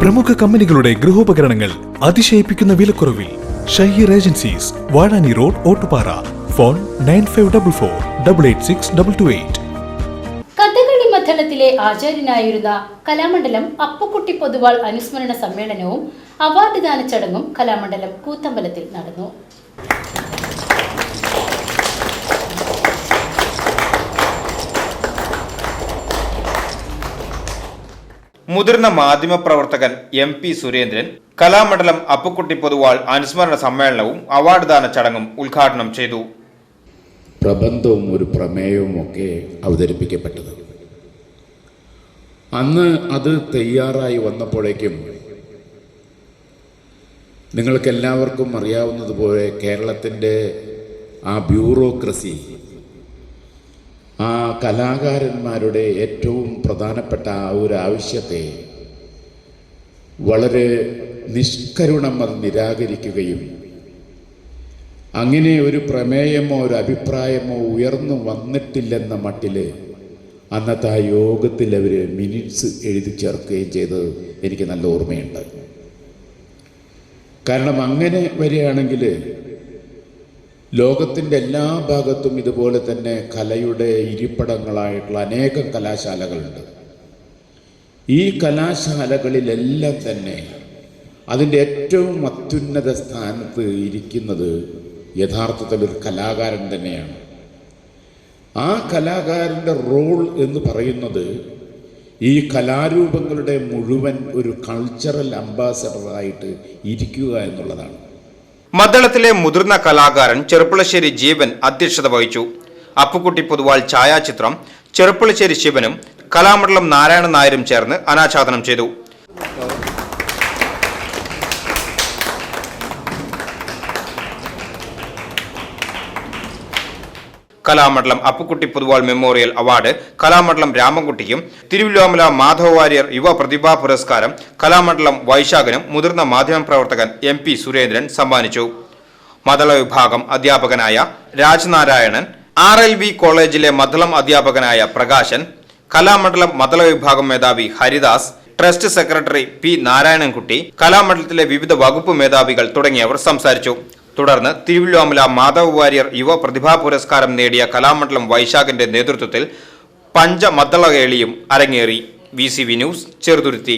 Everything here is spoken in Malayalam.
പ്രമുഖ കമ്പനികളുടെ ഗൃഹോപകരണങ്ങൾ അതിശയിപ്പിക്കുന്ന വിലക്കുറവിൽ Shaheer Agencies Vazhani Road Ottupara. Phone nine five double four double eight six double two eight. Kathakali മദ്ധലത്തിലെ ആചാര്യനായിരുന്ന കലാമണ്ഡലം അപ്പുക്കുട്ടി പൊതുവാൾ അനുസ്മരണ സമ്മേളനവും അവാർഡ് ദാന ചടങ്ങും കലാമണ്ഡലം കൂത്തമ്പലത്തിൽ നടന്നു. മുതിർന്ന മാധ്യമപ്രവർത്തകൻ എം പി സുരേന്ദ്രൻ കലാമണ്ഡലം അപ്പുക്കുട്ടി പൊതുവാൾ അനുസ്മരണ സമ്മേളനവും അവാർഡ് ദാന ചടങ്ങും ഉദ്ഘാടനം ചെയ്തു. പ്രബന്ധവും ഒരു പ്രമേയവും ഒക്കെ അവതരിപ്പിക്കപ്പെട്ടത്. അന്ന് അത് തയ്യാറായി വന്നപ്പോഴേക്കും നിങ്ങൾക്കെല്ലാവർക്കും അറിയാവുന്നതുപോലെ കേരളത്തിന്റെ ആ ബ്യൂറോക്രസി ആ കലാകാരന്മാരുടെ ഏറ്റവും പ്രധാനപ്പെട്ട ആ ഒരു ആവശ്യത്തെ വളരെ നിഷ്കരുണം അത് നിരാകരിക്കുകയും അങ്ങനെ ഒരു പ്രമേയമോ ഒരു അഭിപ്രായമോ ഉയർന്നു വന്നിട്ടില്ലെന്ന മട്ടിൽ അന്നത്തെ ആ യോഗത്തിൽ അവർ മിനിറ്റ്സ് എഴുതി ചേർക്കുകയും ചെയ്തത് എനിക്ക് നല്ല ഓർമ്മയുണ്ട്. കാരണം അങ്ങനെ വരികയാണെങ്കിൽ ലോകത്തിന്റെ എല്ലാ ഭാഗത്തും ഇതുപോലെ തന്നെ കലയുടെ ഇരിപ്പിടങ്ങളായിട്ടുള്ള അനേകം കലാശാലകളുണ്ട്. ഈ കലാശാലകളിലെല്ലാം തന്നെ അതിന്റെ ഏറ്റവും അത്യുന്നത സ്ഥാനത്ത് ഇരിക്കുന്നത് യഥാർത്ഥത്തിൽ ഒരു കലാകാരൻ തന്നെയാണ്. ആ കലാകാരന്റെ റോൾ എന്ന് പറയുന്നത് ഈ കലാരൂപങ്ങളുടെ മുഴുവൻ ഒരു കൾച്ചറൽ അംബാസഡറായിട്ട് ഇരിക്കുക എന്നുള്ളതാണ്. മദ്ദളത്തിലെ മുതിർന്ന കലാകാരൻ ചെറുപ്പുളശ്ശേരി ജീവൻ അധ്യക്ഷത വഹിച്ചു. അപ്പുക്കുട്ടി പൊതുവാൾ ഛായാചിത്രം ചെറുപ്പുളശ്ശേരി ശിവനും കലാമണ്ഡലം നാരായണൻ നായരും ചേർന്ന് അനാച്ഛാദനം ചെയ്തു. കലാമണ്ഡലം അപ്പുക്കുട്ടി പൊതുവാൾ മെമ്മോറിയൽ അവാർഡ് കലാമണ്ഡലം രാമൻകുട്ടിക്കും തിരുവല്ലോമല മാധവ വാര്യർ യുവ പ്രതിഭാ പുരസ്കാരം കലാമണ്ഡലം വൈശാഖനും മുതിർന്ന മാധ്യമപ്രവർത്തകൻ എം പി സുരേന്ദ്രൻ സമ്മാനിച്ചു. മതള വിഭാഗം അധ്യാപകനായ രാജ്നാരായണൻ ആർ എൽ വി കോളേജിലെ മതളം അധ്യാപകനായ പ്രകാശൻ കലാമണ്ഡലം മതള വിഭാഗം മേധാവി Haridas trust secretary P Narayanankutty കലാമണ്ഡലത്തിലെ വിവിധ വകുപ്പ് മേധാവികൾ തുടങ്ങിയവർ സംസാരിച്ചു. തുടർന്ന് തിരുവല്ലോമല മാധവ് വാര്യർ യുവ പ്രതിഭാ പുരസ്കാരം നേടിയ കലാമണ്ഡലം വൈശാഖിന്റെ നേതൃത്വത്തിൽ പഞ്ചമദ്ദളകേളിയും അരങ്ങേറി. V C V news Cheruthuruthy.